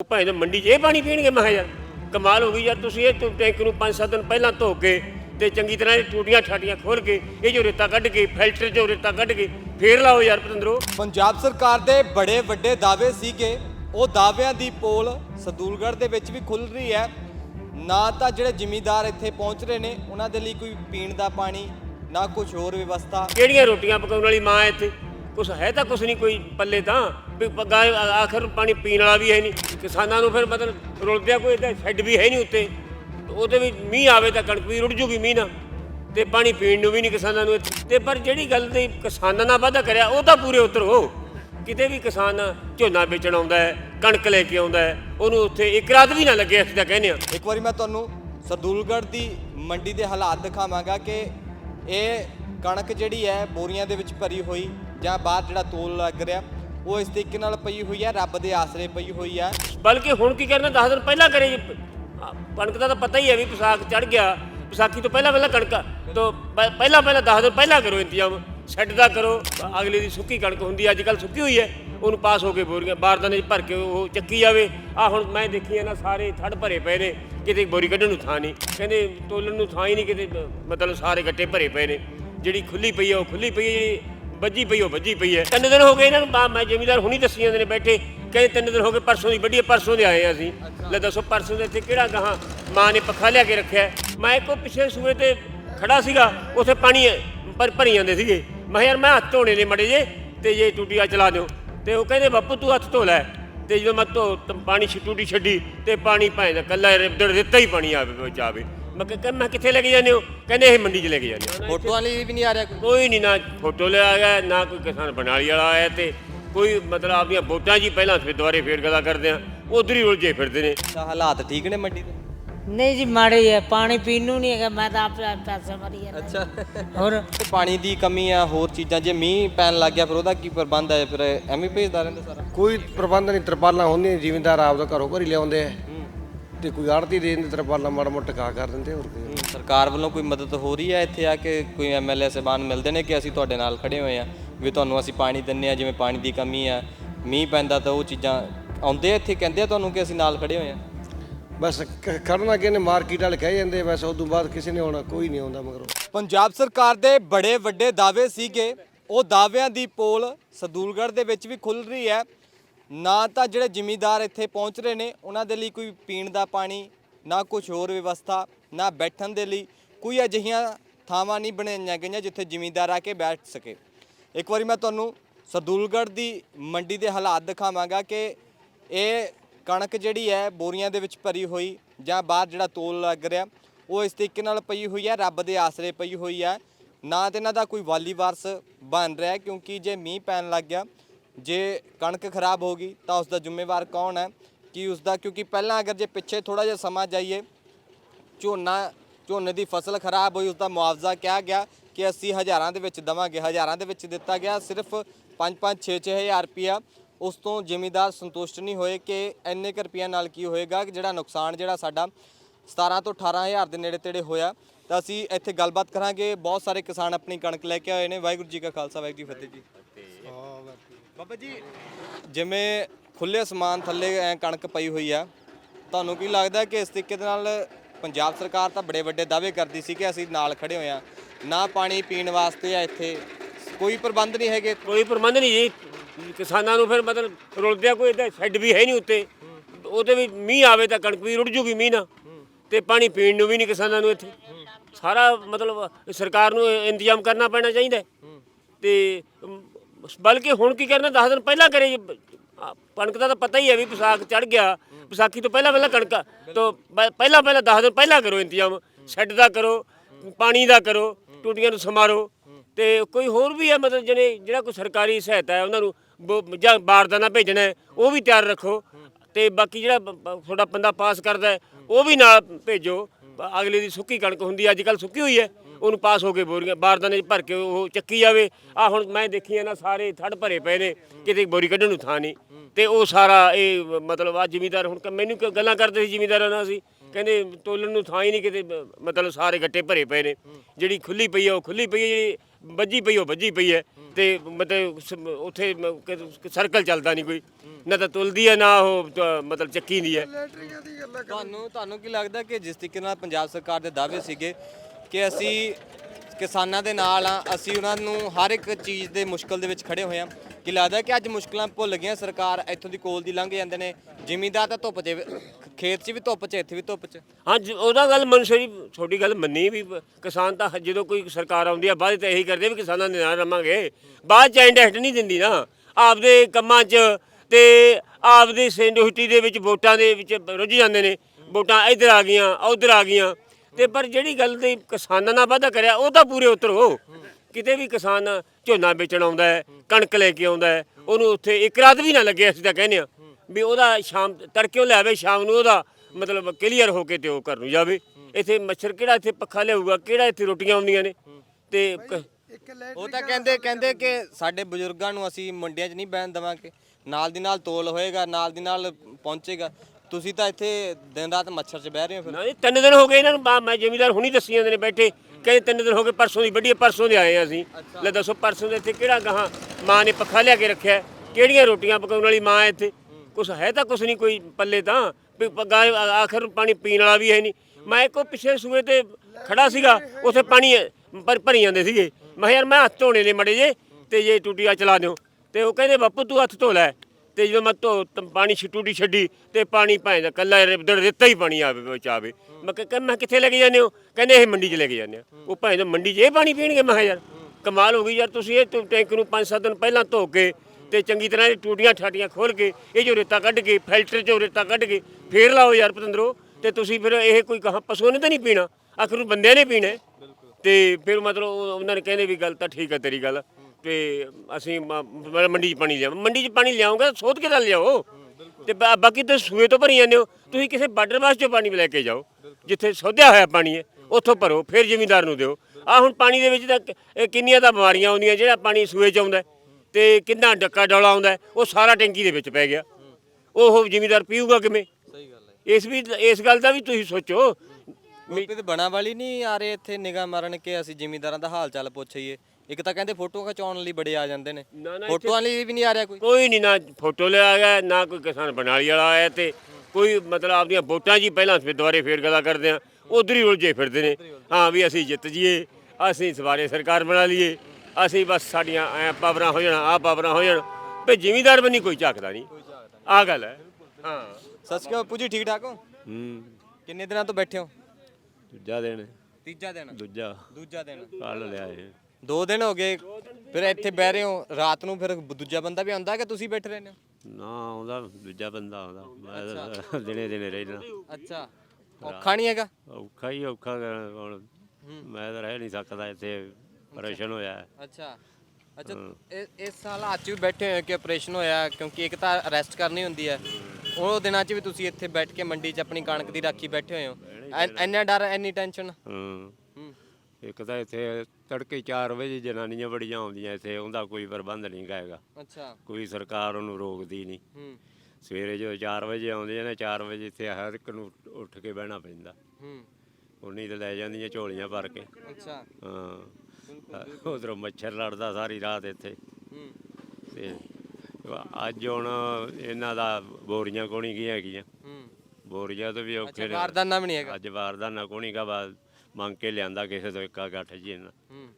ਉਹ ਭਾਵੇਂ ਮੰਡੀ 'ਚ ਇਹ ਪਾਣੀ ਪੀਣਗੇ ਮੈਂ ਕਿਹਾ ਯਾਰ ਕਮਾਲ ਹੋ ਗਈ ਯਾਰ ਤੁਸੀਂ ਇਹ ਟੂ- ਟੈਂਕ ਨੂੰ 5-7 ਦਿਨ ਪਹਿਲਾਂ ਧੋ ਕੇ ਤੇ ਚੰਗੀ ਤਰ੍ਹਾਂ ਇਹ ਟੂਟੀਆਂ ਠਾਟੀਆਂ ਖੋਲ ਕੇ ਇਹ ਜੋ ਰੇਤਾ ਕੱਢ ਕੇ ਫਿਲਟਰ 'ਚੋਂ ਰੇਤਾ ਕੱਢ ਕੇ ਫੇਰ ਲਾਓ ਯਾਰ ਪਤੰਦਰੋ। ਪੰਜਾਬ ਸਰਕਾਰ ਦੇ ਬੜੇ ਵੱਡੇ ਦਾਅਵੇ ਸੀਗੇ ਉਹ ਦਾਅਵਿਆਂ ਦੀ ਪੋਲ ਸਦੂਲਗੜ੍ਹ ਦੇ ਵਿੱਚ ਵੀ ਖੁੱਲ ਰਹੀ ਹੈ। ਨਾ ਤਾਂ ਜਿਹੜੇ ਜ਼ਿਮੀਂਦਾਰ ਇੱਥੇ ਪਹੁੰਚ ਰਹੇ ਨੇ ਉਹਨਾਂ ਦੇ ਲਈ ਕੋਈ ਪੀਣ ਦਾ ਪਾਣੀ ਨਾ ਕੁਝ ਹੋਰ ਵਿਵਸਥਾ। ਕਿਹੜੀਆਂ ਰੋਟੀਆਂ ਪਕਾਉਣ ਵਾਲੀ ਮਾਂ ਇੱਥੇ? ਕੁਛ ਹੈ ਤਾਂ ਕੁਛ ਨਹੀਂ, ਕੋਈ ਪੱਲੇ ਤਾਂ। ਵੀ ਪੱਗਾ ਆਖਰ ਪਾਣੀ ਪੀਣ ਵਾਲਾ ਵੀ ਹੈ ਨਹੀਂ। ਕਿਸਾਨਾਂ ਨੂੰ ਫਿਰ ਮਤਲਬ ਰੁਲਦਿਆ ਕੋਈ ਤਾਂ ਸ਼ੈੱਡ ਵੀ ਹੈ ਨਹੀਂ ਉੱਤੇ। ਉਹਦੇ ਵਿੱਚ ਮੀਂਹ ਆਵੇ ਤਾਂ ਕਣਕ ਵੀ ਰੁੜ ਜੂਗੀ ਮੀਂਹ ਨਾਲ। ਤੇ ਪਾਣੀ ਪੀਣ ਨੂੰ ਵੀ ਨਹੀਂ ਕਿਸਾਨਾਂ ਨੂੰ ਇੱਥੇ। ਤੇ ਪਰ ਜਿਹੜੀ ਗੱਲ ਤੇ ਕਿਸਾਨਾਂ ਨਾਲ ਵਾਅਦਾ ਕਰਿਆ, ਉਹ ਤਾਂ ਪੂਰੇ ਉਤਰੋ। ਕਿਤੇ ਵੀ ਕਿਸਾਨ ਝੋਨਾ ਵੇਚਣ ਆਉਂਦਾ ਹੈ, ਕਣਕ ਲੈ ਕੇ ਆਉਂਦਾ ਹੈ, ਉਹਨੂੰ ਉੱਥੇ ਇੱਕ ਰਾਤ ਵੀ ਨਾ ਲੱਗੇ, ਅਸੀਂ ਤਾਂ ਕਹਿੰਦੇ ਆ ਇੱਕ ਵਾਰੀ ਮੈਂ ਤੁਹਾਨੂੰ ਸਰਦੂਲਗੜ੍ਹ ਦੀ ਮੰਡੀ ਦੇ ਹਾਲਾਤ ਦਿਖਾਵਾਂਗਾ ਕਿ ਇਹ ਕਣਕ ਜਿਹੜੀ ਹੈ ਬੋਰੀਆਂ ਦੇ ਵਿੱਚ ਭਰੀ ਹੋਈ ਜਾਂ ਬਾਹਰ ਜਿਹੜਾ ਤੋਲ ਲੱਗ ਰਿਹਾ, ਉਹ ਇਸ ਤਰੀਕੇ ਨਾਲ ਪਈ ਹੋਈ ਹੈ, ਰੱਬ ਦੇ ਆਸਰੇ ਪਈ ਹੋਈ ਹੈ ਬਲਕਿ ਹੁਣ ਕੀ ਕਰਨਾ 10 ਦਿਨ ਪਹਿਲਾਂ ਕਰੇ ਜੀ। ਕਣਕ ਦਾ ਤਾਂ ਪਤਾ ਹੀ ਹੈ ਵੀ ਵਿਸਾਖ ਚੜ ਗਿਆ ਵਿਸਾਖੀ ਤੋਂ ਪਹਿਲਾਂ ਪਹਿਲਾਂ ਕਣਕ, ਤੋਂ ਪਹਿਲਾਂ ਪਹਿਲਾਂ 10 ਦਿਨ ਪਹਿਲਾਂ ਕਰੋ ਇੰਤਜ਼ਾਮ, ਸੈੱਟ ਦਾ ਕਰੋ, ਅਗਲੇ ਦੀ ਸੁੱਕੀ ਕਣਕ ਹੁੰਦੀ ਅੱਜ ਕੱਲ ਸੁੱਕੀ ਹੋਈ ਹੈ, ਉਹਨੂੰ ਪਾਸ ਹੋ ਕੇ ਬੋਰੀਆਂ ਬਾਰਦਾਨੇ 'ਚ ਭਰ ਕੇ ਉਹ ਚੱਕੀ ਜਾਵੇ ਆ ਹੁਣ ਮੈਂ ਦੇਖੀ ਆ ਨਾ, ਸਾਰੇ ਥੜ ਭਰੇ ਪਏ ਨੇ, ਕਿਤੇ ਬੋਰੀ ਕੱਢਣ ਨੂੰ ਥਾਂ ਨਹੀਂ, ਕਹਿੰਦੇ ਤੋਲਣ ਨੂੰ ਥਾਂ ਹੀ ਨਹੀਂ, ਕਿਤੇ ਮਤਲਬ ਸਾਰੇ ਗੱਟੇ ਭਰੇ ਪਏ ਨੇ ਜਿਹੜੀ ਖੁੱਲੀ ਪਈ ਆ ਉਹ ਖੁੱਲੀ ਪਈ ਹੈ ਜਿਹੜੀ ਵੱਜੀ ਪਈ ਉਹ ਵੱਜੀ ਪਈ ਹੈ ਤਿੰਨ ਦਿਨ ਹੋ ਗਏ ਇਹਨਾਂ ਨੂੰ ਬਾ- ਮੈਂ ਜ਼ਿਮੀਦਾਰ ਹੁਣੀ ਦੱਸੀ ਜਾਂਦੇ ਨੇ ਬੈਠੇ। ਕਹਿੰਦੇ ਤਿੰਨ ਦਿਨ ਹੋ ਗਏ ਪਰਸੋਂ ਦੀ ਵੱਡੀ ਹੈ, ਪਰਸੋਂ ਦੇ ਆਏ ਹਾਂ ਅਸੀਂ। ਲੈ ਦੱਸੋ ਪਰਸੋਂ ਦੇ ਇੱਥੇ ਕਿਹੜਾ ਗਾਹਾਂ ਮਾਂ ਨੇ ਪੱਖਾ ਲਿਆ ਕੇ ਰੱਖਿਆ? ਹੈ। ਮੈਂ ਇੱਕੋ ਪਿਛਲੇ ਸੂਏ ਤੇ ਖੜਾ ਸੀਗਾ ਉੱਥੇ ਪਾਣੀ ਪਰ ਭਰੀ ਜਾਂਦੇ ਸੀਗੇ। ਮੈਂ ਯਾਰ ਮੈਂ ਹੱਥ ਧੋਣੇ ਨੇ ਮੜੇ ਜੇ ਤੇ ਜੇ ਟੂਟੀਆਂ ਚਲਾ ਦਿਓ। ਤੇ ਉਹ ਕਹਿੰਦੇ ਬਾਪੂ ਤੂੰ ਹੱਥ ਧੋ ਲੈ। ਤੇ ਜਦੋਂ ਮੈਂ ਧੋ ਤ- ਪਾਣੀ ਛ- ਟੂਟੀ ਛੱਡੀ ਤੇ ਪਾਣੀ ਭਾਂ ਦਾ ਕੱਲਾ ਰਿਬੜ ਦਿੱਤਾ ਹੀ ਪਾਣੀ ਆਵੇ ਵਿੱਚ ਆਵੇ। ਮੈਂ ਕਿਹਾ ਮੈਂ ਕਿੱਥੇ ਲੈ ਕੇ ਜਾਂਦੇ ਹੋ? ਕਹਿੰਦੇ ਇਹ ਮੰਡੀ 'ਚ ਲੈ ਕੇ ਜਾਂਦੇ ਹੋ। ਫੋਟੋਆਂ ਲਈ ਵੀ ਨਹੀਂ ਆ ਰਿਹਾ ਕੋਈ? ਕੋਈ ਨਹੀਂ ਨਾ ਫੋਟੋ ਲਿਆ ਗਿਆ ਨਾ ਕੋਈ ਕਿਸਾਨ ਬਣਾਲੀ ਵਾਲਾ ਆਇਆ ਤੇ ਕੋਈ ਮਤਲਬ ਆਪਣੀਆਂ ਵੋਟਾਂ ਜੀ ਪਹਿਲਾਂ ਫਿਰ ਦੁਬਾਰੇ ਫੇਰ ਗੱਲਾਂ ਕਰਦੇ ਆ। ਉਧਰ ਹੀ ਉਲਝੇ ਫਿਰਦੇ ਨੇ। ਤਾਂ ਹਾਲਾਤ ਠੀਕ ਨੇ ਮੰਡੀ ਦੇ? ਨਹੀਂ ਜੀ ਮਾੜੇ ਹੀ ਹੈ ਪਾਣੀ ਪੀਣ ਨੂੰ ਨਹੀਂ ਹੈਗਾ ਮੈਂ ਤਾਂ ਆਪ ਪੈਸੇ ਮਰੀ ਜਾਂਦਾ। ਅੱਛਾ। ਹੋਰ? ਤੇ ਪਾਣੀ ਦੀ ਕਮੀ ਆ ਹੋਰ ਚੀਜ਼ਾਂ ਜੇ ਮੀਂਹ ਪੈਣ ਲੱਗ ਗਿਆ ਫਿਰ ਉਹਦਾ ਕੀ ਪ੍ਰਬੰਧ ਹੈ ਫਿਰ ਐਵੇਂ ਭੇਜਦਾ ਰਹਿੰਦਾ ਸਾਰਾ? ਕੋਈ ਪ੍ਰਬੰਧ ਨਹੀਂ ਤਰਪਾਲਾਂ ਹੁੰਦੀਆਂ ਜ਼ਿਮੀਂਦਾਰ ਆਪਦਾ ਘਰੋਂ ਘਰੀ ਲਿਆਉਂਦੇ ਆ। ਤੇ ਕੋਈ ਆੜਤੀ ਦੇ ਦਿੰਦੇ ਤਰਪਾਲਾਂ ਮਾੜਾ ਮੋਟਾ ਟਕਾ ਕਰ ਦਿੰਦੇ ਹੋਰ ਕੋਈ ਸਰਕਾਰ ਵੱਲੋਂ ਕੋਈ ਮਦਦ ਹੋ ਰਹੀ ਹੈ ਇੱਥੇ ਆ ਕੇ? ਕੋਈ ਐਮਐਲਏ ਸਹਿਬਾਨ ਮਿਲਦੇ ਨੇ ਕਿ ਅਸੀਂ ਤੁਹਾਡੇ ਨਾਲ ਖੜੇ ਹੋਏ ਆ ਵੀ ਤੁਹਾਨੂੰ ਅਸੀਂ ਪਾਣੀ ਦਿੰਨੇ ਆ ਜਿਵੇਂ ਪਾਣੀ ਦੀ ਕਮੀ ਆ ਮੀਂਹ ਪੈਂਦਾ ਤਾਂ ਉਹ ਚੀਜ਼ਾਂ ਆਉਂਦੇ ਆ ਇੱਥੇ? ਕਹਿੰਦੇ ਆ ਤੁਹਾਨੂੰ ਕਿ ਅਸੀਂ ਨਾਲ ਖੜੇ ਹੋਏ ਆ? ਬਸ ਕ- ਖੜਨਾ ਕਿਨੇ ਮਾਰਕੀਟ ਵਾਲੇ ਕਹਿ ਜਾਂਦੇ ਬਸ ਉਸ ਤੋਂ ਬਾਅਦ ਕਿਸੇ ਨੇ ਆਉਣਾ ਕੋਈ ਨਹੀਂ ਆਉਂਦਾ ਮਗਰੋਂ। ਪੰਜਾਬ ਸਰਕਾਰ ਦੇ ਬੜੇ ਵੱਡੇ ਦਾਅਵੇ ਸੀਗੇ ਉਹ ਦਾਅਵਿਆਂ ਦੀ ਪੋਲ ਸਦੂਲਗੜ੍ਹ ਦੇ ਵਿੱਚ ਵੀ ਖੁੱਲ ਰਹੀ ਹੈ। ਨਾ ਤਾਂ ਜਿਹੜੇ ਜ਼ਿਮੀਂਦਾਰ ਇੱਥੇ ਪਹੁੰਚ ਰਹੇ ਨੇ, ਉਹਨਾਂ ਦੇ ਲਈ ਕੋਈ ਪੀਣ ਦਾ ਪਾਣੀ, ਨਾ ਕੁਝ ਹੋਰ ਵਿਵਸਥਾ, ਨਾ ਬੈਠਣ ਦੇ ਲਈ ਕੋਈ ਅਜਿਹੀਆਂ ਥਾਵਾਂ ਨਹੀਂ ਬਣਾਈਆਂ ਗਈਆਂ ਜਿੱਥੇ ਜ਼ਿਮੀਂਦਾਰ ਆ ਕੇ ਬੈਠ ਸਕੇ। ਇੱਕ ਵਾਰੀ ਮੈਂ ਤੁਹਾਨੂੰ ਸਰਦੂਲਗੜ੍ਹ ਦੀ ਮੰਡੀ ਦੇ ਹਾਲਾਤ ਦਿਖਾਵਾਂਗਾ ਕਿ ਇਹ ਕਣਕ ਜਿਹੜੀ ਹੈ ਬੋਰੀਆਂ ਦੇ ਵਿੱਚ ਭਰੀ ਹੋਈ ਜਾਂ ਬਾਹਰ ਜਿਹੜਾ ਤੋਲ ਲੱਗ ਰਿਹਾ, ਉਹ ਇਸ ਤਰੀਕੇ ਨਾਲ ਪਈ ਹੋਈ ਹੈ, ਰੱਬ ਦੇ ਆਸਰੇ ਪਈ ਹੋਈ ਹੈ। ਨਾ ਤੇ ਇਹਨਾਂ ਦਾ ਕੋਈ ਵਾਲੀ ਵਾਰਸ ਬਣ ਰਿਹਾ ਕਿਉਂਕਿ ਜੇ ਮੀਂਹ ਪੈਣ ਲੱਗ ਗਿਆ ਜੇ ਕਣਕ ਖਰਾਬ ਹੋ ਗਈ ਤਾਂ ਉਸ ਦਾ ਜ਼ਿੰਮੇਵਾਰ ਕੌਣ ਹੈ? ਕਿ ਉਸ ਦਾ ਕਿਉਂਕਿ ਪਹਿਲਾਂ ਅਗਰ ਜੇ ਪਿੱਛੇ ਥੋੜਾ ਜਿਹਾ ਸਮਾਂ ਜਾਈਏ, ਝੋਨਾ, ਝੋਨੇ ਦੀ ਫਸਲ ਖਰਾਬ ਹੋਈ ਉਸ ਦਾ ਮੁਆਵਜ਼ਾ ਕਿਹਾ ਗਿਆ ਕਿ ਅਸੀਂ ਹਜ਼ਾਰਾਂ ਦੇ ਵਿੱਚ ਦਵਾਂਗੇ। ਹਜ਼ਾਰਾਂ ਦੇ ਵਿੱਚ ਦਿੱਤਾ ਗਿਆ, ਸਿਰਫ 5-5 6-6 ਹਜ਼ਾਰ ਰੁਪਿਆ ਉਸ ਤੋਂ ਜ਼ਿਮੀਦਾਰ ਸੰਤੁਸ਼ਟ ਨਹੀਂ ਹੋਏ ਕਿ ਇੰਨੇ ਕੁ ਰੁਪਈਆ ਨਾਲ ਕੀ ਹੋਏਗਾ, ਕਿ ਜਿਹੜਾ ਨੁਕਸਾਨ ਜਿਹੜਾ ਸਾਡਾ 17 ਤੋਂ 18 ਹਜ਼ਾਰ ਦੇ ਨੇੜੇ ਤੇੜੇ ਹੋਇਆ। ਤਾਂ ਅਸੀਂ ਇੱਥੇ ਗੱਲਬਾਤ ਕਰਾਂਗੇ। ਬਹੁਤ ਸਾਰੇ ਕਿਸਾਨ ਆਪਣੀ ਕਣਕ ਲੈ ਕੇ ਆਏ ਨੇ। ਵਾਹਿਗੁਰੂ ਜੀ ਕਾ ਖਾਲਸਾ, ਵਾਹਿਗੁਰੂ ਜੀ ਫਤਿਹ ਜੀ। ਬਾਬਾ ਜੀ ਜਿਵੇਂ ਖੁੱਲੇ ਅਸਮਾਨ ਥੱਲੇ ਐ ਕਣਕ ਪਈ ਹੋਈ ਆ ਤੁਹਾਨੂੰ ਕੀ ਲੱਗਦਾ ਕਿ ਇਸ ਤਰੀਕੇ ਦੇ ਨਾਲ ਪੰਜਾਬ ਸਰਕਾਰ ਤਾਂ ਬੜੇ ਵੱਡੇ ਦਾਅਵੇ ਕਰਦੀ ਸੀ ਕਿ ਅਸੀਂ ਨਾਲ ਖੜੇ ਹੋਏ ਆ? ਨਾ ਪਾਣੀ ਪੀਣ ਵਾਸਤੇ ਆ ਇੱਥੇ ਕੋਈ ਪ੍ਰਬੰਧ ਨਹੀਂ ਹੈਗੇ? ਕੋਈ ਪ੍ਰਬੰਧ ਨਹੀਂ ਜੀ। ਕਿਸਾਨਾਂ ਨੂੰ ਫਿਰ ਮਤਲਬ ਰੁਲਦਿਆ ਕੋਈ ਤਾਂ ਸ਼ੈੱਡ ਵੀ ਹੈ ਨਹੀਂ ਉੱਤੇ। ਉਹਦੇ ਵੀ ਮੀਂਹ ਆਵੇ ਤਾਂ ਕਣਕ ਵੀ ਰੁੜ ਜੂਗੀ ਮੀਂਹ ਨਾਲ। ਤੇ ਪਾਣੀ ਪੀਣ ਨੂੰ ਵੀ ਨਹੀਂ ਕਿਸਾਨਾਂ ਨੂੰ ਇੱਥੇ। ਸਾਰਾ ਮਤਲਬ ਸਰਕਾਰ ਨੂੰ ਇੰਤਜ਼ਾਮ ਕਰਨਾ ਪੈਣਾ ਚਾਹੀਦਾ। ਤੇ ਬਲਕਿ ਹੁਣ ਕੀ ਕਰਨਾ 10 ਦਿਨ ਪਹਿਲਾਂ ਕਰੇ ਜੀ। ਆ, ਕਣਕ ਦਾ ਤਾਂ ਪਤਾ ਹੀ ਹੈ ਵੀ ਵਿਸਾਖ ਚੜ ਗਿਆ। ਵਿਸਾਖੀ ਤੋਂ ਪਹਿਲਾਂ ਪਹਿਲਾਂ ਕਣਕ ਤੋਂ ਪ- ਪਹਿਲਾਂ ਪਹਿਲਾਂ 10 ਦਿਨ ਪਹਿਲਾਂ ਕਰੋ ਇੰਤਜ਼ਾਮ। ਸ਼ੈੱਡ ਦਾ ਕਰੋ ਪਾਣੀ ਦਾ ਕਰੋ ਟੂਟੀਆਂ ਨੂੰ ਸਮਾਰੋ ਤੇ ਕੋਈ ਹੋਰ ਵੀ ਹੈ ਮਤਲਬ ਜਿਹੜੇ ਜਿਹੜਾ ਕੋਈ ਸਰਕਾਰੀ ਸਹਾਇਤਾ ਹੈ ਉਹਨਾਂ ਨੂੰ ਬ- ਜਾਂ ਬਾਰਦਾਨਾ ਭੇਜਣਾ ਹੈ, ਉਹ ਵੀ ਤਿਆਰ ਰੱਖੋ। ਤੇ ਬਾਕੀ ਜਿਹੜਾ ਬ- ਬ- ਤੁਹਾਡਾ ਬੰਦਾ ਪਾਸ ਕਰਦਾ ਹੈ, ਉਹ ਵੀ ਨਾਲ ਭੇਜੋ। ਅਗਲੇ ਦੀ ਸੁੱਕੀ ਕਣਕ ਹੁੰਦੀ ਹੈ ਅੱਜ ਕੱਲ ਸੁੱਕੀ ਹੋਈ ਹੈ। ਉਹਨੂੰ ਪਾਸ ਹੋ ਕੇ ਬੋਰੀਆਂ ਬਾਰਦਾਨੇ 'ਚ ਭਰ ਕੇ ਉਹ ਚੱਕੀ ਜਾਵੇ। ਆ ਹੁਣ ਮੈਂ ਦੇਖੀ ਆ ਨਾ ਸਾਰੇ ਥੜ ਭਰੇ ਪਏ ਨੇ ਕਿਤੇ ਬੋਰੀ ਕੱਢਣ ਨੂੰ ਥਾਂ ਨਹੀਂ ਤੇ ਉਹ ਸਾਰਾ ਇਹ ਮਤਲਬ ਆ ਜ਼ਿਮੀਦਾਰ ਹੁਣ ਕ- ਮੈਨੂੰ ਕ- ਗੱਲਾਂ ਕਰਦੇ ਸੀ ਜ਼ਿਮੀਦਾਰਾਂ ਨਾਲ ਅਸੀਂ। ਕਹਿੰਦੇ ਤੋਲਣ ਨੂੰ ਥਾਂ ਹੀ ਨਹੀਂ ਕਿਤੇ ਬ- ਮਤਲਬ ਸਾਰੇ ਗੱਟੇ ਭਰੇ ਪਏ ਨੇ। ਜਿਹੜੀ ਖੁੱਲੀ ਪਈ ਆ ਉਹ ਖੁੱਲੀ ਪਈ ਹੈ ਜਿਹੜੀ ਵੱਜੀ ਪਈ ਉਹ ਵੱਜੀ ਪਈ ਹੈ ਤੇ ਮਤਲਬ ਸ- ਉੱਥੇ ਮ- ਕ- ਸਰਕਲ ਚੱਲਦਾ ਨਹੀਂ ਕੋਈ। ਨਾ ਤਾਂ ਤੁਲਦੀ ਹੈ ਨਾ ਉਹ ਤ- ਮਤਲਬ ਚੱਕੀ ਦੀ ਹੈ ਤੁਹਾਨੂੰ ਤੁਹਾਨੂੰ ਕੀ ਲੱਗਦਾ ਕਿ ਜਿਸ ਤਰੀਕੇ ਨਾਲ ਪੰਜਾਬ ਸਰਕਾਰ ਦੇ ਦਾਅਵੇ ਸੀਗੇ ਕਿ ਅਸੀਂ ਕਿਸਾਨਾਂ ਦੇ ਨਾਲ ਆ, ਅਸੀਂ ਉਹਨਾਂ ਨੂੰ ਹਰ ਇੱਕ ਚੀਜ਼ ਦੇ ਮੁਸ਼ਕਲ ਦੇ ਵਿੱਚ ਖੜੇ ਹੋਏ ਆ। ਕੀ ਲੱਗਦਾ ਕਿ ਅੱਜ ਮੁਸ਼ਕਲਾਂ ਭੁੱਲ ਗਈਆਂ ਸਰਕਾਰ, ਇੱਥੋਂ ਦੀ ਕੋਲ ਦੀ ਲੰਘ ਜਾਂਦੇ ਨੇ। ਜ਼ਿਮੀਂਦਾਰ ਤਾਂ ਧੁੱਪ 'ਚ ਖੇਤ 'ਚ ਵੀ ਧੁੱਪ 'ਚ, ਇੱਥੇ ਵੀ ਧੁੱਪ 'ਚ। ਹਾਂ ਜ- ਉਹਦਾ ਗੱਲ ਮਨਸ਼ਰੀ ਛੋਟੀ ਗੱਲ ਮੰਨੀ ਵੀ ਕਿਸਾਨ ਤਾਂ ਜਦੋਂ ਕੋਈ ਸਰਕਾਰ ਆਉਂਦੀ ਆ, ਬਾਅਦ ਤਾਂ ਇਹੀ ਕਰਦੇ ਵੀ ਕਿਸਾਨਾਂ ਦੇ ਨਾਲ ਰਵਾਂਗੇ। ਬਾਅਦ ਚ ਇੰਡੈਕਟ ਨਹੀਂ ਦਿੰਦੀ ਨਾ। ਆਪਦੇ ਕੰਮਾਂ 'ਚ ਤੇ ਆਪਦੀ ਸਿੰਡਿਊਟੀ ਦੇ ਵਿੱਚ ਵੋਟਾਂ ਦੇ ਵਿੱਚ ਰੁੱਝ ਜਾਂਦੇ ਨੇ। ਵੋਟਾਂ ਇੱਧਰ ਆ ਗਈਆਂ, ਉੱਧਰ ਆ ਗਈਆਂ। ਤੇ ਪਰ ਜਿਹੜੀ ਗੱਲ ਤੇ ਕਿਸਾਨਾਂ ਨਾਲ ਵਾਅਦਾ ਕਰਿਆ ਉਹ ਤਾਂ ਪੂਰੇ ਉਤਰੋ ਕਿਤੇ ਵੀ ਕਿਸਾਨ ਝੋਨਾ ਵੇਚਣ ਆਉਂਦਾ ਹੈ ਕਣਕ ਲੈ ਕੇ ਆਉਂਦਾ ਹੈ ਉਹਨੂੰ ਉੱਥੇ ਇੱਕ ਰਾਤ ਵੀ ਨਾ ਲੱਗੇ ਅਸੀਂ ਤਾਂ ਕਹਿੰਦੇ ਆ ਵੀ ਉਹਦਾ ਸ਼ਾਮ ਤੜਕਿਓ ਲਿਆਵੇ ਸ਼ਾਮ ਨੂੰ ਉਹਦਾ ਮਤਲਬ ਕਲੀਅਰ ਹੋ ਕੇ ਤੇ ਉਹ ਘਰ ਨੂੰ ਜਾਵੇ। ਇੱਥੇ ਮੱਛਰ ਕਿਹੜਾ ਇੱਥੇ ਪੱਖਾ ਲਿਆਊਗਾ ਕਿਹੜਾ ਇੱਥੇ ਰੋਟੀਆਂ ਆਉਂਦੀਆਂ ਨੇ? ਤੇ ਉਹ ਤਾਂ ਕਹਿੰਦੇ ਕਹਿੰਦੇ ਕਿ ਸਾਡੇ ਬਜ਼ੁਰਗਾਂ ਨੂੰ ਅਸੀਂ ਮੰਡੀਆਂ 'ਚ ਨਹੀਂ ਬਹਿਣ ਦੇਵਾਂਗੇ। ਨਾਲ ਦੀ ਨਾਲ ਤੋਲ ਹੋਏਗਾ ਨਾਲ ਦੀ ਨਾਲ ਪਹੁੰਚੇਗਾ। ਤੁਸੀਂ ਤਾਂ ਇੱਥੇ ਦਿਨ ਰਾਤ ਮੱਛਰ 'ਚ ਬਹਿ ਰਹੇ ਹੋ ਫਿਰ। ਨਾ ਇਹ ਤਿੰਨ ਦਿਨ ਹੋ ਗਏ ਇਹਨਾਂ ਨੂੰ ਬਾ- ਮੈਂ ਜ਼ਿਮੀਦਾਰ ਹੁਣੀ ਦੱਸੀ ਜਾਂਦੇ ਨੇ ਬੈਠੇ। ਕਹਿੰਦੇ ਤਿੰਨ ਦਿਨ ਹੋ ਗਏ ਪਰਸੋਂ ਦੀ ਵੱਡੀ ਪਰਸੋਂ ਦੇ ਆਏ ਆ ਅਸੀਂ। ਲੈ ਦੱਸੋ ਪਰਸੋਂ ਦੇ ਇੱਥੇ ਕਿਹੜਾ ਗਾਹਾਂ ਮਾਂ ਨੇ ਪੱਖਾ ਲਿਆ ਕੇ ਰੱਖਿਆ? ਹੈ? ਕਿਹੜੀਆਂ ਰੋਟੀਆਂ ਪਕਾਉਣ ਵਾਲੀ ਮਾਂ ਹੈ ਇੱਥੇ? ਕੁਛ ਹੈ ਤਾਂ ਕੁਛ ਨਹੀਂ ਕੋਈ ਪੱਲੇ ਤਾਂ। ਵੀ ਪ- ਗਾਂ ਆਖਰ ਪਾਣੀ ਪੀਣ ਵਾਲਾ ਵੀ ਹੈ ਨਹੀਂ। ਮੈਂ ਇੱਕੋ ਪਿੱਛੇ ਸੂਏ ਤੇ ਖੜਾ ਸੀਗਾ ਉੱਥੇ ਪਾਣੀ ਭਰ ਭਰੀ ਜਾਂਦੇ ਸੀਗੇ। ਮੈਂ ਕਿਹਾ ਯਾਰ ਮੈਂ ਹੱਥ ਧੋਣੇ ਨੇ ਮੜੇ ਜੇ ਤੇ ਜੇ ਟੂਟੀਆਂ ਚਲਾ ਦਿਓ। ਤੇ ਉਹ ਕਹਿੰਦੇ ਬਾਪੂ ਤੂੰ ਹੱਥ ਧੋ ਲੈ। ਤੇ ਜਦੋਂ ਮੈਂ ਧੋ ਤ- ਪਾਣੀ ਛਟੂਟੀ ਛੱਡੀ ਤੇ ਪਾਣੀ ਭਾਂ ਦਾ ਕੱਲਾ ਰਿਬਦੜ ਦਿੱਤਾ ਹੀ ਪਾਣੀ ਆਵੇ, ਵਿੱਚ ਆਵੇ। ਮੈਂ ਕਿਹਾ ਮੈਂ ਕਿੱਥੇ ਲੈ ਕੇ ਜਾਂਦੇ ਹੋ? ਕਹਿੰਦੇ ਇਹ ਮੰਡੀ 'ਚ ਲੈ ਕੇ ਜਾਂਦੇ ਆ। ਉਹ ਭਾਂ ਦਾ ਮੰਡੀ 'ਚ ਇਹ ਪਾਣੀ ਪੀਣਗੇ, ਮੈਂ ਕਿਹਾ ਯਾਰ, ਕਮਾਲ ਹੋ ਗਈ ਯਾਰ, ਤੁਸੀਂ ਇਹ ਟੂ- ਟੈਂਕ ਨੂੰ 5-7 ਦਿਨ ਪਹਿਲਾਂ ਧੋ ਕੇ ਤੇ ਚੰਗੀ ਤਰ੍ਹਾਂ ਇਹ ਟੂਟੀਆਂ ਠਾਟੀਆਂ ਖੋਲ ਕੇ ਇਹ ਜੋ ਰੇਤਾ ਕੱਢ ਕੇ, ਫਿਲਟਰ 'ਚੋਂ ਰੇਤਾ ਕੱਢ ਕੇ ਫੇਰ ਲਾਓ ਯਾਰ ਪਤੰਦਰੋ। ਤੇ ਤੁਸੀਂ ਫਿਰ ਇਹ ਕੋਈ ਕਹਾ ਪਸ਼ੂ ਨੇ ਤਾਂ ਨਹੀਂ ਪੀਣਾ? ਆਖਰ ਨੂੰ ਬੰਦਿਆਂ ਨੇ ਪੀਣਾ ਹੈ। ਤੇ ਫਿਰ ਮਤਲਬ ਉਹ- ਉਹਨਾਂ ਨੇ ਕਹਿੰਦੇ ਵੀ ਗੱਲ ਤਾਂ ਠੀਕ ਹੈ ਤੇਰੀ ਗੱਲ। ਤੇ ਅਸੀਂ ਮ- ਮੰਡੀ 'ਚ ਪਾਣੀ ਲਿਆਵਾਂ। ਮੰਡੀ 'ਚ ਪਾਣੀ ਲਿਆਉਂਗਾ ਸੋਧ ਕੇ ਤਾਂ ਲਿਆਓ। ਤੇ ਬਾ- ਬਾਕੀ ਤੇ ਸੂਏ ਤੋਂ ਭਰੀ ਜਾਂਦੇ ਹੋ। ਤੁਸੀਂ ਕਿਸੇ ਬਾਰਡਰ ਬਾਸ 'ਚੋਂ ਪਾਣੀ ਲੈ ਕੇ ਜਾਓ ਜਿੱਥੇ ਸੋਧਿਆ ਹੋਇਆ ਪਾਣੀ ਹੈ ਉੱਥੋਂ ਭਰੋ ਫਿਰ ਜ਼ਿਮੀਂਦਾਰ ਨੂੰ ਦਿਓ। ਆ ਹੁਣ ਪਾਣੀ ਦੇ ਵਿੱਚ ਤਾਂ ਕ- ਇਹ ਕਿੰਨੀਆਂ ਤਾਂ ਬਿਮਾਰੀਆਂ ਆਉਂਦੀਆਂ ਜਿਹੜਾ ਪਾਣੀ ਸੂਏ 'ਚ ਆਉਂਦਾ ਹੈ, ਤੇ ਕਿੰਨਾ ਡੱਕਾ ਡੋਲਾ ਆਉਂਦਾ ਹੈ, ਉਹ ਸਾਰਾ ਟੈਂਕੀ ਦੇ ਵਿੱਚ ਪੈ ਗਿਆ। ਉਹ ਜ਼ਿਮੀਂਦਾਰ ਪੀਊਗਾ ਕਿਵੇਂ? ਸਹੀ ਗੱਲ ਹੈ। ਇਸ ਵੀ ਇਸ ਗੱਲ ਦਾ ਵੀ ਤੁਸੀਂ ਸੋਚੋ। ਗੁਰਪ੍ਰੀਤ ਬਣਾ ਵਾਲੀ ਨਹੀਂ ਆ ਰਹੇ ਇੱਥੇ ਨਿਗਾਹ ਮਾਰਨ ਕਿ ਅਸੀਂ ਜ਼ਿਮੀਂਦਾਰਾਂ ਦਾ ਹਾਲ ਚਾਲ ਪੁੱਛਈਏ ਇੱਕ ਤਾਂ ਕਹਿੰਦੇ ਫੋਟੋ ਖਿਚਾਉਣ ਲਈ ਬੜੇ ਆ ਜਾਂਦੇ ਨੇ। ਨਾ, ਨਾ, ਫੋਟੋਆਂ ਲਈ ਵੀ ਨਹੀਂ ਆ ਰਿਹਾ ਕੋਈ? ਕੋਈ ਨਹੀਂ ਨਾ ਫੋਟੋ ਲਿਆ ਗਿਆ ਨਾ ਕੋਈ ਕਿਸਾਨ ਬਣਾਲੀ ਵਾਲਾ ਆਇਆ ਤੇ ਕੋਈ ਮਤਲਬ ਆਪਦੀਆਂ ਵੋਟਾਂ ਜੀ ਪਹਿਲਾਂ ਫਿਰ ਦੁਬਾਰੇ ਫੇਰ ਗੱਲਾਂ ਕਰਦੇ ਆ ਉਧਰ ਹੀ ਉਲਝੇ ਫਿਰਦੇ ਨੇ। ਹਾਂ ਵੀ ਅਸੀਂ ਜਿੱਤ ਜੀਏ ਅਸੀਂ ਸਵਾਰੇ ਸਰਕਾਰ ਬਣਾ ਲਈਏ ਅਸੀਂ ਬਸ ਸਾਡੀਆਂ ਐ ਪਾਵਰਾਂ ਹੋ ਜਾਣ ਆ ਪਾਵਰਾਂ ਹੋ ਜਾਣ। ਤੇ ਜ਼ਿਮੀਦਾਰ ਬਣੀ ਕੋਈ ਝਾਕਦਾ ਨਹੀਂ। ਆ ਗੱਲ ਹੈ। ਹਾਂ। ਸਤਿ ਸ਼੍ਰੀ ਅਕਾਲ ਠੀਕ ਠਾਕ ਹੋ? ਹੂੰ। ਕਿੰਨੇ ਦਿਨਾਂ ਤੋਂ ਬੈਠੇ ਹੋ? ਦੂਜਾ ਦਿਨ। ਤੀਜਾ ਦਿਨ। ਦੂਜਾ। ਦੂਜਾ ਦਿਨ। ਕੱਲ ਲਿਆ ਇਹ। ਦੋ ਦਿਨ ਹੋ ਗਏ ਫਿਰ ਇੱਥੇ ਬਹਿ ਰਹੇ ਹੋ ਰਾਤ ਨੂੰ ਫਿਰ ਦੂਜਾ ਬੰਦਾ ਵੀ ਆਉਂਦਾ ਕਿ ਤੁਸੀਂ ਬੈਠੇ ਰਹਿੰਦੇ ਹੋ? ਨਾ ਆਉਂਦਾ ਦੂਜਾ ਬੰਦਾ ਆਉਂਦਾ। ਮੈਂ ਤਾਂ ਦਿਨੇ ਦਿਨੇ ਰਹਿਣਾ ਅੱਛਾ ਔਖਾ ਨਹੀਂ ਹੈਗਾ? ਔਖਾ ਹੀ ਔਖਾ ਗਾ ਹੁਣ ਮੈਂ ਤਾਂ ਰਹਿ ਨਹੀਂ ਸਕਦਾ ਇੱਥੇ ਪਰੇਸ਼ਾਨ ਹੋਇਆ। ਹੈ। ਅੱਛਾ ਅੱਛਾ ਇਹ ਇਸ ਸਾਲ ਅੱਜ ਵੀ ਬੈਠੇ ਹੋਏ ਕਿ ਆਪਰੇਸ਼ਨ ਹੋਇਆ ਕਿਉਂਕਿ ਇੱਕ ਤਾਂ ਅਰੈਸਟ ਕਰਨੀ ਹੁੰਦੀ ਹੈ। ਉਹ ਦਿਨਾਂ 'ਚ ਵੀ ਤੁਸੀਂ ਇੱਥੇ ਬੈਠ ਕੇ ਮੰਡੀ 'ਚ ਆਪਣੀ ਕਣਕ ਦੀ ਰਾਖੀ ਬੈਠੇ ਹੋਏ ਹੋ। ਐ- ਇੰਨਾ ਡਰ ਇੰਨੀ ਟੈਨਸ਼ਨ? ਹੂੰ। ਇੱਕ ਤਾਂ ਇੱਥੇ ਤੜਕੇ 4 ਵਜੇ ਜਨਾਨੀਆਂ ਬੜੀਆਂ ਆਉਂਦੀਆਂ ਇੱਥੇ ਉਹਦਾ ਕੋਈ ਪ੍ਰਬੰਧ ਨਹੀਂ ਹੈਗਾ। ਅੱਛਾ। ਕੋਈ ਸਰਕਾਰ ਉਹਨੂੰ ਰੋਕਦੀ ਨਹੀਂ। ਹੂੰ। ਸਵੇਰੇ ਜਦੋਂ 4 ਵਜੇ ਆਉਂਦੇ ਨੇ 4 ਵਜੇ ਇੱਥੇ ਹਰ ਇੱਕ ਨੂੰ ਉੱਠ ਕੇ ਬਹਿਣਾ ਪੈਂਦਾ। ਹੂੰ। ਉਨੀ ਤੇ ਲੈ ਜਾਂਦੀਆਂ ਝੋਲੀਆਂ ਭਰ ਕੇ। ਅੱਛਾ। ਹਾਂ। ਉਧਰੋਂ ਮੱਛਰ ਲੜਦਾ ਸਾਰੀ ਰਾਤ ਇੱਥੇ। ਹੂੰ। ਤੇ ਅੱਜ ਹੁਣ ਇਹਨਾਂ ਦਾ ਬੋਰੀਆਂ ਕੋਣੀ ਕੀ ਹੈਗੀਆਂ। ਹੂੰ। ਬੋਰੀਆਂ ਤੋਂ ਵੀ ਅੱਛਾ ਔਖੇ ਨੇ। ਵਾਰਦਾਨਾ ਵੀ ਨਹੀਂ ਹੈਗਾ। ਅੱਜ ਵਾਰਦਾਨਾ ਕੋਣੀ ਕਾ ਬਾਦ ਮੰਗ ਕੇ ਲਿਆਂਦਾ ਕਿਸੇ ਤੋਂ ਇੱਕਾ ਗੱਠ ਜੀ ਇਹਨਾਂ। ਹੂੰ।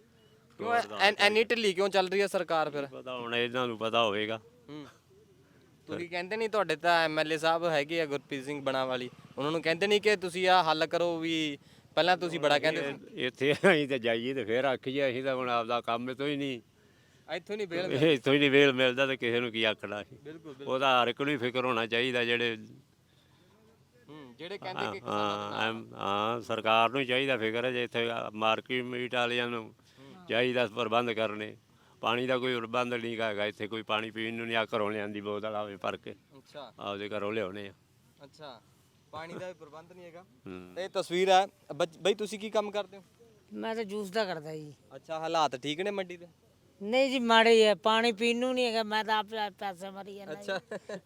ਕਿਉਂ ਐ- ਐਨੀ ਢਿੱਲੀ ਕਿਉਂ ਚੱਲ ਰਹੀ ਹੈ ਸਰਕਾਰ ਫਿਰ? ਪਤਾ ਹੁਣ ਇਹਨਾਂ ਨੂੰ ਪਤਾ ਹੋਵੇਗਾ। ਹੂੰ। ਤੁਸੀਂ ਕਹਿੰਦੇ ਨਹੀਂ ਤੁਹਾਡੇ ਤਾਂ ਐਮਐਲਏ ਸਾਹਿਬ ਹੈਗੇ ਆ ਗੁਰਪ੍ਰੀਤ ਸਿੰਘ ਬਣਾ ਵਾਲੀ ਉਹਨਾਂ ਨੂੰ ਕਹਿੰਦੇ ਨਹੀਂ ਕਿ ਤੁਸੀਂ ਆ ਹੱਲ ਕਰੋ ਵੀ ਪਹਿਲਾਂ ਤੁਸੀਂ ਬੜਾ ਕਹਿੰਦੇ ਸੀ। ਇੱਥੇ ਅਸੀਂ ਤੇ ਜਾਈਏ ਤੇ ਫੇਰ ਆਖੀਏ ਅਸੀਂ ਤਾਂ ਹੁਣ ਆਪਦਾ ਕੰਮ ਤੋਂ ਹੀ ਨਹੀਂ। ਇੱਥੋਂ ਨਹੀਂ ਬੇਲ ਇਹ ਇੱਥੋਂ ਹੀ ਨਹੀਂ ਵੇਲ ਮਿਲਦਾ ਤੇ ਕਿਸੇ ਨੂੰ ਕੀ ਆਖਣਾ ਸੀ ਬਿਲਕੁਲ ਉਹਦਾ ਹਰ ਇੱਕ ਨੂੰ ਹੀ ਫਿਕਰ ਹੋਣਾ ਚਾਹੀਦਾ ਜਿਹੜੇ ਜਿਹੜੇ ਕਹਿੰਦੇ ਕਿ ਹਾਂ ਐਮ- ਹਾਂ ਸਰਕਾਰ ਨੂੰ ਚਾਹੀਦਾ ਫਿਕਰ ਹੈ ਜੇ ਇੱਥੇ ਮਾਰਕੀਟ ਮੀਟ ਵਾਲਿਆਂ ਨੂੰ ਚਾਹੀਦਾ ਪ੍ਰਬੰਧ ਕਰਨੇ। ਪਾਣੀ ਦਾ ਕੋਈ ਪ੍ਰਬੰਧ ਨਹੀਂ ਹੈਗਾ ਇੱਥੇ ਕੋਈ ਪਾਣੀ ਪੀਣ ਨੂੰ ਨਹੀਂ ਆ ਘਰੋਂ ਲਿਆਂਦੀ ਬੋਤਲ ਆਵੇ ਭਰ ਕੇ। ਅੱਛਾ। ਆਪਦੇ ਘਰੋਂ ਲਿਆਉਣੇ ਆ। ਅੱਛਾ ਪਾਣੀ ਦਾ ਵੀ ਪ੍ਰਬੰਧ ਨਹੀਂ ਹੈਗਾ। ਹੂੰ। ਇਹ ਤਸਵੀਰ ਹੈ ਬੱਚ- ਬਈ ਤੁਸੀਂ ਕੀ ਕੰਮ ਕਰਦੇ ਹੋ? ਮੈਂ ਤਾਂ ਜੂਸ ਦਾ ਕਰਦਾ ਜੀ। ਅੱਛਾ ਹਾਲਾਤ ਠੀਕ ਨੇ ਮੰਡੀ ਦੇ? ਨਹੀਂ ਜੀ ਮਾੜੇ ਹੀ ਪਾਣੀ ਪੀਣ ਨੂੰ ਨਹੀਂ ਹੈਗਾ ਮੈਂ ਤਾਂ ਆਪ ਪੈਸੇ ਮਰੀ ਜਾਂਦਾ ਅੱਛਾ।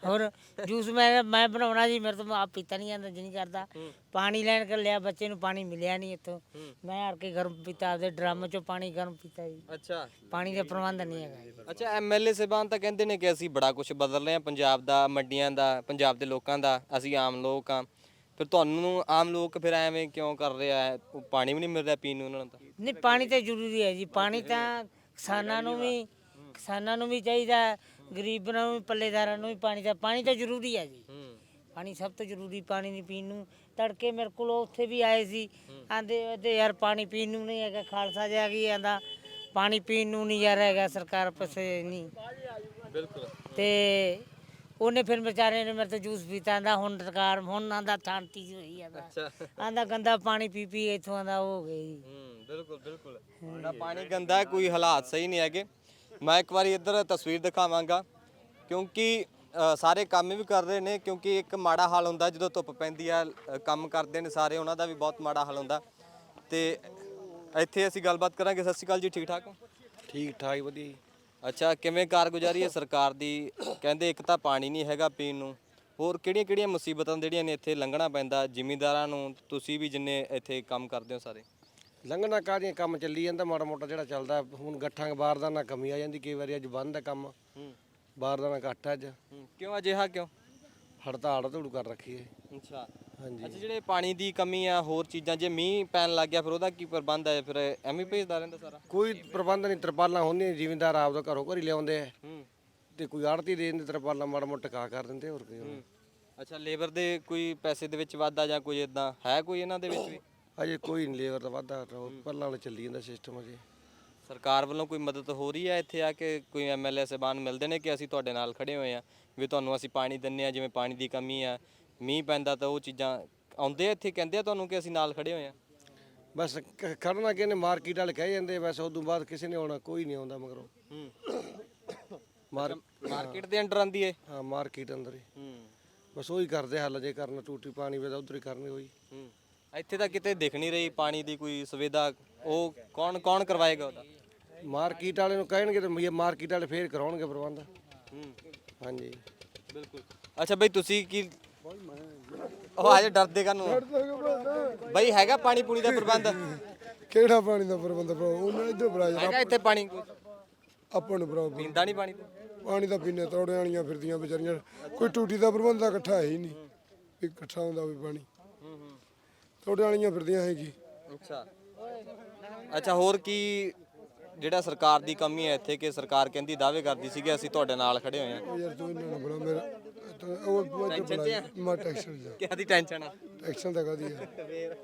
ਹੋਰ ਜੂਸ ਮੈਂ ਮੈਂ ਬਣਾਉਣਾ ਜੀ ਮੇਰੇ ਤੋਂ ਆਪ ਪੀਤਾ ਨਹੀਂ ਜਾਂਦਾ ਜੀ ਨਹੀਂ ਕਰਦਾ। ਪਾਣੀ ਲੈਣ ਕਰ ਲਿਆ ਬੱਚੇ ਨੂੰ ਪਾਣੀ ਮਿਲਿਆ ਨਹੀਂ ਇੱਥੋਂ। ਮੈਂ ਹਰ ਕੇ ਗਰਮ ਪੀਤਾ ਆਪਦੇ ਡਰਮ ਚੋਂ ਪਾਣੀ ਗਰਮ ਪੀਤਾ ਜੀ। ਅੱਛਾ। ਪਾਣੀ ਦਾ ਪ੍ਰਬੰਧ ਨਹੀਂ ਹੈਗਾ ਅੱਛਾ ਐਮਐਲਏ ਸਾਹਿਬਾਨ ਤਾਂ ਕਹਿੰਦੇ ਨੇ ਕਿ ਅਸੀਂ ਬੜਾ ਕੁਝ ਬਦਲ ਰਹੇ ਹਾਂ ਪੰਜਾਬ ਦਾ ਮੰਡੀਆਂ ਦਾ ਪੰਜਾਬ ਦੇ ਲੋਕਾਂ ਦਾ ਅਸੀਂ ਆਮ ਲੋਕ ਆ ਫਿਰ ਤੁਹਾਨੂੰ ਆਮ ਲੋਕ ਫਿਰ ਐਵੇਂ ਕਿਉਂ ਕਰ ਰਿਹਾ ਹੈ? ਪਾਣੀ ਵੀ ਨਹੀਂ ਮਿਲ ਰਿਹਾ ਪੀਣ ਨੂੰ ਉਹਨਾਂ ਨੂੰ ਤਾਂ। ਨਹੀਂ ਪਾਣੀ ਤਾਂ ਜ਼ਰੂਰੀ ਹੈ ਜੀ ਪਾਣੀ ਤਾਂ ਕਿਸਾਨਾਂ ਨੂੰ ਵੀ ਕਿਸਾਨਾਂ ਨੂੰ ਵੀ ਚਾਹੀਦਾ ਹੈ, ਗਰੀਬਾਂ ਨੂੰ ਵੀ ਪੱਲੇਦਾਰਾਂ ਨੂੰ ਵੀ ਪਾਣੀ ਦਾ ਪਾਣੀ ਤਾਂ ਜ਼ਰੂਰੀ ਹੈ ਜੀ। ਹੂੰ। ਪਾਣੀ ਸਭ ਤੋਂ ਜ਼ਰੂਰੀ ਪਾਣੀ ਨਹੀਂ ਪੀਣ ਨੂੰ। ਤੜਕੇ ਮੇਰੇ ਕੋਲ ਉੱਥੇ ਵੀ ਆਏ ਸੀ। ਆਂਦੇ ਤੇ ਯਾਰ ਪਾਣੀ ਪੀਣ ਨੂੰ ਨਹੀਂ ਹੈਗਾ ਖਾਲਸਾ ਜਿਹਾ ਕੀ ਆਂਦਾ। ਪਾਣੀ ਪੀਣ ਨੂੰ ਨਹੀਂ ਯਾਰ ਹੈਗਾ ਸਰਕਾਰ ਪਾਸੇ ਨਹੀਂ। ਬਿਲਕੁਲ। ਤੇ ਉਹਨੇ ਫਿਰ ਵਿਚਾਰੇ ਨੇ ਮੇਰੇ ਤੋਂ ਜੂਸ ਪੀਤਾ ਆਂਦਾ ਹੁਣ ਸਰਕਾਰ ਹੁਣ ਆਂਦਾ ਜਿਹੀ ਹੋਈ ਆਂਦਾ ਅੱਛਾ। ਆਂਦਾ ਗੰਦਾ ਪਾਣੀ ਪੀ ਪੀ ਇੱਥੋਂ ਆਂਦਾ ਹੋ ਗਈ ਜੀ। ਹੂੰ ਬਿਲਕੁਲ ਬਿਲਕੁਲ। ਜਿਹੜਾ ਪਾਣੀ ਗੰਦਾ ਹੈ ਕੋਈ ਹਾਲਾਤ ਸਹੀ ਨਹੀਂ ਹੈਗੇ। ਮੈਂ ਇੱਕ ਵਾਰੀ ਇੱਧਰ ਤਸਵੀਰ ਦਿਖਾਵਾਂਗਾ ਕਿਉਂਕਿ ਸਾਰੇ ਕੰਮ ਵੀ ਕਰ ਰਹੇ ਨੇ ਕਿਉਂਕਿ ਇੱਕ ਮਾੜਾ ਹਾਲ ਹੁੰਦਾ ਜਦੋਂ ਧੁੱਪ ਪੈਂਦੀ ਆ ਕੰਮ ਕਰਦੇ ਨੇ ਸਾਰੇ ਉਹਨਾਂ ਦਾ ਵੀ ਬਹੁਤ ਮਾੜਾ ਹਾਲ ਹੁੰਦਾ। ਤੇ ਇੱਥੇ ਅਸੀਂ ਗੱਲਬਾਤ ਕਰਾਂਗੇ ਸਤਿ ਸ਼੍ਰੀ ਅਕਾਲ ਜੀ ਠੀਕ ਠਾਕ ਹੋ? ਠੀਕ ਠਾਕ ਵਧੀਆ ਅੱਛਾ ਕਿਵੇਂ ਕਾਰਗੁਜ਼ਾਰੀ ਹੈ ਸਰਕਾਰ ਦੀ? ਕਹਿੰਦੇ ਇੱਕ ਤਾਂ ਪਾਣੀ ਨਹੀਂ ਹੈਗਾ ਪੀਣ ਨੂੰ। ਹੋਰ ਕਿਹੜੀਆਂ ਕਿਹੜੀਆਂ ਮੁਸੀਬਤਾਂ ਜਿਹੜੀਆਂ ਨੇ ਇੱਥੇ ਲੰਘਣਾ ਪੈਂਦਾ? ਜ਼ਿਮੀਂਦਾਰਾਂ ਨੂੰ ਤੁਸੀਂ ਵੀ ਜਿੰਨੇ ਇੱਥੇ ਕੰਮ ਕਰਦੇ ਹੋ ਸਾਰੇ? ਲੰਘਣਾ ਕਾਹਦੀਆਂ? ਕੰਮ ਚੱਲੀ ਜਾਂਦਾ ਮਾੜਾ ਮੋਟਾ ਜਿਹੜਾ ਚੱਲਦਾ। ਹੁਣ ਗੱਠਾਂ ਬਾਰਦਾਨਾ ਕਮੀ ਆ ਜਾਂਦੀ। ਕਈ ਵਾਰੀ ਅੱਜ ਬੰਦ ਹੈ ਕੰਮ। ਹੂੰ। ਬਾਰਦਾਨਾ ਘੱਟ ਹੈ ਅੱਜ। ਹੂੰ, ਕਿਉਂ ਅਜਿਹਾ ਕਿਉਂ? ਹੜਤਾਲ ਧੂੜ ਕਰ ਰੱਖੀ ਹੈ। ਅੱਛਾ। ਹਾਂਜੀ। ਅੱਛਾ ਜਿਹੜੇ ਪਾਣੀ ਦੀ ਕਮੀ ਆ ਹੋਰ ਚੀਜ਼ਾਂ ਜੇ ਮੀਂਹ ਪੈਣ ਲੱਗ ਗਿਆ ਫਿਰ ਉਹਦਾ ਕੀ ਪ੍ਰਬੰਧ ਹੈ? ਫਿਰ ਐਵੇਂ ਭੇਜਦਾ ਰਹਿੰਦਾ ਸਾਰਾ? ਕੋਈ ਪ੍ਰਬੰਧ ਨਹੀਂ ਤਰਪਾਲਾਂ ਹੁੰਦੀਆਂ ਜ਼ਿਮੀਂਦਾਰ ਆਪਦਾ ਘਰੋਂ ਘਰੀ ਲਿਆਉਂਦੇ ਆ। ਹੂੰ। ਤੇ ਕੋਈ ਆੜਤੀ ਦੇ ਦਿੰਦੇ ਤਰਪਾਲਾਂ ਮਾੜਾ ਮੋਟਾ ਟਿਕਾ ਕਰ ਦਿੰਦੇ ਹੋਰ ਕੀ ਹੋਣਾ। ਅੱਛਾ ਲੇਬਰ ਦੇ ਕੋਈ ਪੈਸੇ ਦੇ ਵਿੱਚ ਵਾਧਾ ਜਾਂ ਕੋਈ ਇਦਾਂ ਹੈ ਕੋਈ ਇਹਨਾਂ ਦੇ ਵਿੱਚ ਵੀ? ਅਜੇ ਕੋਈ ਨਹੀਂ ਲੇਬਰ ਦਾ ਵਾਧਾ ਪਹਿਲਾਂ ਵਾਲਾ ਚੱਲੀ ਜਾਂਦਾ ਸਿਸਟਮ ਅਜੇ। ਸਰਕਾਰ ਵੱਲੋਂ ਕੋਈ ਮਦਦ ਹੋ ਰਹੀ ਹੈ ਇੱਥੇ ਆ ਕੇ? ਕੋਈ ਐਮਐਲਏ ਸਾਹਿਬਾਨ ਮਿਲਦੇ ਨੇ ਕਿ ਅਸੀਂ ਤੁਹਾਡੇ ਨਾਲ ਖੜੇ ਹੋਏ ਆ ਵੀ ਤੁਹਾਨੂੰ ਅਸੀਂ ਪਾਣੀ ਦਿੰਨੇ ਆ ਜਿਵੇਂ ਪਾਣੀ ਦੀ ਕਮੀ ਆ ਮੀਂਹ ਪੈਂਦਾ ਤਾਂ ਉਹ ਚੀਜ਼ਾਂ ਆਉਂਦੇ ਆ ਇੱਥੇ? ਕਹਿੰਦੇ ਆ ਤੁਹਾਨੂੰ ਕਿ ਅਸੀਂ ਨਾਲ ਖੜੇ ਹੋਏ ਆ ਬਸ ਕ- ਖੜਨਾ ਕਿਨੇ ਮਾਰਕੀਟ ਵਾਲੇ ਕਹਿ ਜਾਂਦੇ ਬਸ ਉਦੋਂ ਬਾਅਦ ਕਿਸੇ ਨੇ ਆਉਣਾ ਕੋਈ ਨਹੀਂ ਆਉਂਦਾ ਮਗਰੋਂ। ਮਾਰ ਮਾਰਕੀਟ ਦੇ ਅੰਡਰ ਆਂਦੀ ਏ? ਹਾਂ ਮਾਰਕੀਟ ਅੰਦਰ ਹੀ ਹੂੰ। ਬਸ ਉਹੀ ਕਰਦੇ ਹੱਲ ਜੇ ਕਰਨਾ ਟੂਟੀ ਪਾਣੀ ਵੇ ਤਾਂ ਉਧਰ ਹੀ ਕਰਨੀ ਹੋਈ। ਹੂੰ। ਇੱਥੇ ਤਾਂ ਕਿਤੇ ਦਿਖ ਨਹੀਂ ਰਹੀ ਪਾਣੀ ਦੀ ਕੋਈ ਸੁਵਿਧਾ। ਉਹ ਕੌਣ ਕੌਣ ਕਰਵਾਏਗਾ ਉਹਦਾ? ਮਾਰਕੀਟ ਵਾਲੇ ਨੂੰ ਕਹਿਣਗੇ ਤੇ ਮਾਰਕੀਟ ਵਾਲੇ ਫੇਰ ਕਰਾਉਣਗੇ ਪ੍ਰਬੰਧ। ਹੂੰ। ਹਾਂਜੀ। ਬਿਲਕੁਲ। ਅੱਛਾ ਬਈ ਤੁਸੀਂ ਕੀ ਉਹ ਆਜੇ ਡਰਦੇ ਕਾਨੂੰ ਬਈ ਹੈਗਾ ਪਾਣੀ ਪੂਣੀ ਦਾ ਪ੍ਰਬੰਧ? ਕਿਹੜਾ ਪਾਣੀ ਦਾ ਪ੍ਰਬੰਧ ਭਰਾ? ਉਹਨਾਂ ਇੱਧਰ ਭਰਾ ਹੈਗਾ ਇੱਥੇ ਪਾਣੀ ਕੋਈ? ਆਪਾਂ ਨੂੰ ਭਰਾ ਪੀਂਦਾ ਨਹੀਂ ਪਾਣੀ ਤੂੰ? ਪਾਣੀ ਦਾ ਪੀਨੇ ਤੋੜੇ ਵਾਲੀਆਂ ਫਿਰਦੀਆਂ ਵਿਚਾਰੀਆਂ। ਕੋਈ ਟੂਟੀ ਦਾ ਪ੍ਰਬੰਧ ਤਾਂ ਇਕੱਠਾ ਹੈ ਹੀ ਨਹੀਂ। ਇਕੱਠਾ ਹੁੰਦਾ ਵੀ ਪਾਣੀ। ਤੋੜੇ ਵਾਲੀਆਂ ਫਿਰਦੀਆਂ ਹੈਗੀ ਅੱਛਾ। ਅੱਛਾ ਹੋਰ ਕੀ ਜਿਹੜਾ ਸਰਕਾਰ ਦੀ ਕਮੀ ਹੈ ਇੱਥੇ ਕਿ ਸਰਕਾਰ ਕਹਿੰਦੀ ਦਾਅਵੇ ਕਰਦੀ ਸੀ ਕਿ ਅਸੀਂ ਤੁਹਾਡੇ ਨਾਲ ਖੜੇ ਹੋਏ ਹਾਂ। ਉਹ ਯਾਰ ਤੂੰ ਇਹਨਾਂ ਨੂੰ ਬੜਾ ਮੇਰਾ ਤਾਂ ਉਹ ਮੈਂ ਤਾਂ ਬੜਾ ਮੈਂ ਟੈਕਸ਼ਨ ਜਾ। ਕਿਹਦੀ ਟੈਨਸ਼ਨ ਆ? ਟੈਕਸ਼ਨ ਤਾਂ ਕਾਦੀ ਆ।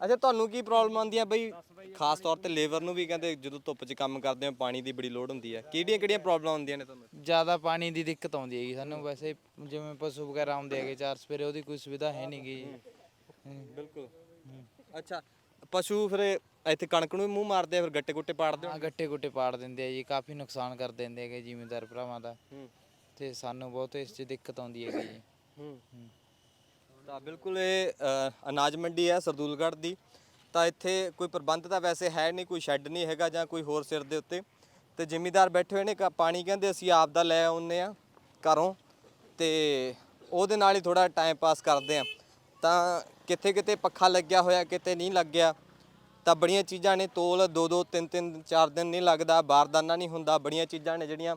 ਅੱਛਾ ਤੁਹਾਨੂੰ ਕੀ ਪ੍ਰੋਬਲਮ ਆਉਂਦੀ ਆ ਬਈ? ਖਾਸ ਤੌਰ ਤੇ ਲੇਬਰ ਨੂੰ ਵੀ ਕਹਿੰਦੇ ਜਦੋਂ ਧੁੱਪ 'ਚ ਕੰਮ ਕਰਦੇ ਹੋ ਪਾਣੀ ਦੀ ਬੜੀ ਲੋੜ ਹੁੰਦੀ ਹੈ। ਕਿਹੜੀਆਂ ਕਿਹੜੀਆਂ ਪ੍ਰੋਬਲਮ ਆਉਂਦੀਆਂ ਨੇ ਤੁਹਾਨੂੰ? ਜ਼ਿਆਦਾ ਪਾਣੀ ਦੀ ਦਿੱਕਤ ਆਉਂਦੀ ਹੈਗੀ ਸਾਨੂੰ। ਵੈਸੇ ਜਿਵੇਂ ਪਸ਼ੂ ਵਗੈਰਾ ਆਉਂਦੇ ਹੈਗੇ ਚਾਰ ਸਵੇਰੇ ਉਹਦੀ ਕੋਈ ਸੁਵਿਧਾ ਹੈ ਨਹੀਂ ਗੀ। ਬਿਲਕੁਲ। ਅੱਛਾ ਪਸ਼ੂ ਫਿਰ ਇੱਥੇ ਕਣਕ ਨੂੰ ਵੀ ਮੂੰਹ ਮਾਰਦੇ ਆ ਫਿਰ ਗੱਟੇ ਗੁੱਟੇ ਪਾੜਦੇ ਆ? ਗੱਟੇ ਗੁੱਟੇ ਪਾੜ ਦਿੰਦੇ ਆ ਜੀ। ਕਾਫੀ ਨੁਕਸਾਨ ਕਰ ਦਿੰਦੇ ਹੈਗੇ ਜ਼ਿਮੀਂਦਾਰ ਭਰਾਵਾਂ ਦਾ। ਹੂੰ। ਤੇ ਸਾਨੂੰ ਬਹੁਤ ਇਸ 'ਚ ਦਿੱਕਤ ਆਉਂਦੀ ਹੈਗੀ ਜੀ। ਹੂੰ। ਤਾਂ ਬਿਲਕੁਲ ਇਹ ਅ, ਅਨਾਜ ਮੰਡੀ ਹੈ ਸਰਦੂਲਗੜ੍ਹ ਦੀ। ਤਾਂ ਇੱਥੇ ਕੋਈ ਪ੍ਰਬੰਧ ਤਾਂ ਵੈਸੇ ਹੈ ਨਹੀਂ ਕੋਈ ਸ਼ੈੱਡ ਨਹੀਂ ਹੈਗਾ ਜਾਂ ਕੋਈ ਹੋਰ ਸਿਰ ਦੇ ਉੱਤੇ। ਤੇ ਜ਼ਿਮੀਦਾਰ ਬੈਠੇ ਹੋਏ ਨੇ ਕ- ਪਾਣੀ ਕਹਿੰਦੇ ਅਸੀਂ ਆਪ ਦਾ ਲੈ ਆਉਂਦੇ ਆ ਘਰੋਂ ਤੇ ਉਹਦੇ ਨਾਲ ਹੀ ਥੋੜਾ ਟਾਈਮ ਪਾਸ ਕਰਦੇ ਆ ਤਾਂ ਕਿੱਥੇ ਕਿਤੇ ਪੱਖਾ ਲੱਗਿਆ ਹੋਇਆ ਕਿਤੇ ਨਹੀਂ ਲੱਗਿਆ ਤਾਂ ਬੜੀਆਂ ਚੀਜ਼ਾਂ ਨੇ ਤੋਲ ਦੋ ਦੋ ਤਿੰਨ ਤਿੰਨ ਚਾਰ ਦਿਨ ਨਹੀਂ ਲੱਗਦਾ ਬਾਰਦਾਨਾ ਨਹੀਂ ਹੁੰਦਾ ਬੜੀਆਂ ਚੀਜ਼ਾਂ ਨੇ ਜਿਹੜੀਆਂ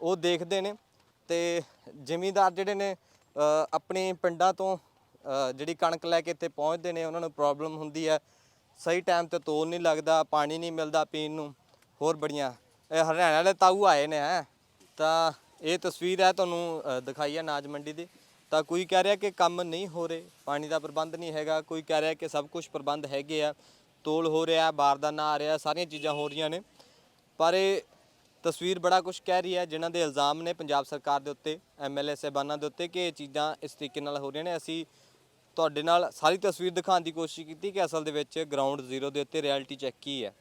ਉਹ ਦੇਖਦੇ ਨੇ। ਤੇ ਜ਼ਿਮੀਂਦਾਰ ਜਿਹੜੇ ਨੇ ਅ, ਆਪਣੇ ਪਿੰਡਾਂ ਤੋਂ ਅ, ਜਿਹੜੀ ਕਣਕ ਲੈ ਕੇ ਇੱਥੇ ਪਹੁੰਚਦੇ ਨੇ ਉਹਨਾਂ ਨੂੰ ਪ੍ਰੋਬਲਮ ਹੁੰਦੀ ਹੈ। ਸਹੀ ਟਾਈਮ ਤੇ ਤੋਲ ਨਹੀਂ ਲੱਗਦਾ ਪਾਣੀ ਨਹੀਂ ਮਿਲਦਾ ਪੀਣ ਨੂੰ। ਹੋਰ ਬੜੀਆਂ। ਇਹ ਹਰਿਆਣਾ ਵਾਲੇ ਤਾਊ ਆਏ ਨੇ ਹੈਂ। ਤਾਂ ਇਹ ਤਸਵੀਰ ਹੈ ਤੁਹਾਨੂੰ ਅ, ਦਿਖਾਈ ਹੈ ਨਾਜ ਮੰਡੀ ਦੀ। ਤਾਂ ਕੋਈ ਕਹਿ ਰਿਹਾ ਕਿ ਕੰਮ ਨਹੀਂ ਹੋ ਰਹੇ ਪਾਣੀ ਦਾ ਪ੍ਰਬੰਧ ਨਹੀਂ ਹੈਗਾ। ਕੋਈ ਕਹਿ ਰਿਹਾ ਕਿ ਸਭ ਕੁਝ ਪ੍ਰਬੰਧ ਹੈਗੇ ਆ। ਤੋਲ ਹੋ ਰਿਹਾ ਬਾਰਦਾਨਾ ਆ ਰਿਹਾ ਸਾਰੀਆਂ ਚੀਜ਼ਾਂ ਹੋ ਰਹੀਆਂ ਨੇ। ਪਰ ਇਹ ਤਸਵੀਰ ਬੜਾ ਕੁਝ ਕਹਿ ਰਹੀ ਹੈ ਜਿਨ੍ਹਾਂ ਦੇ ਇਲਜ਼ਾਮ ਨੇ ਪੰਜਾਬ ਸਰਕਾਰ ਦੇ ਉੱਤੇ ਐਮਐਲਏ ਸਾਹਿਬਾਨਾਂ ਦੇ ਉੱਤੇ ਕਿ ਇਹ ਚੀਜ਼ਾਂ ਇਸ ਤਰੀਕੇ ਨਾਲ ਹੋ ਰਹੀਆਂ ਨੇ। ਅਸੀਂ ਤੁਹਾਡੇ ਨਾਲ ਸਾਰੀ ਤਸਵੀਰ ਦਿਖਾਉਣ ਦੀ ਕੋਸ਼ਿਸ਼ ਕੀਤੀ ਕਿ ਅਸਲ ਦੇ ਵਿੱਚ ਗਰਾਊਂਡ ਜ਼ੀਰੋ ਦੇ ਉੱਤੇ ਰਿਐਲਿਟੀ ਚੈੱਕ ਕੀ ਹੈ?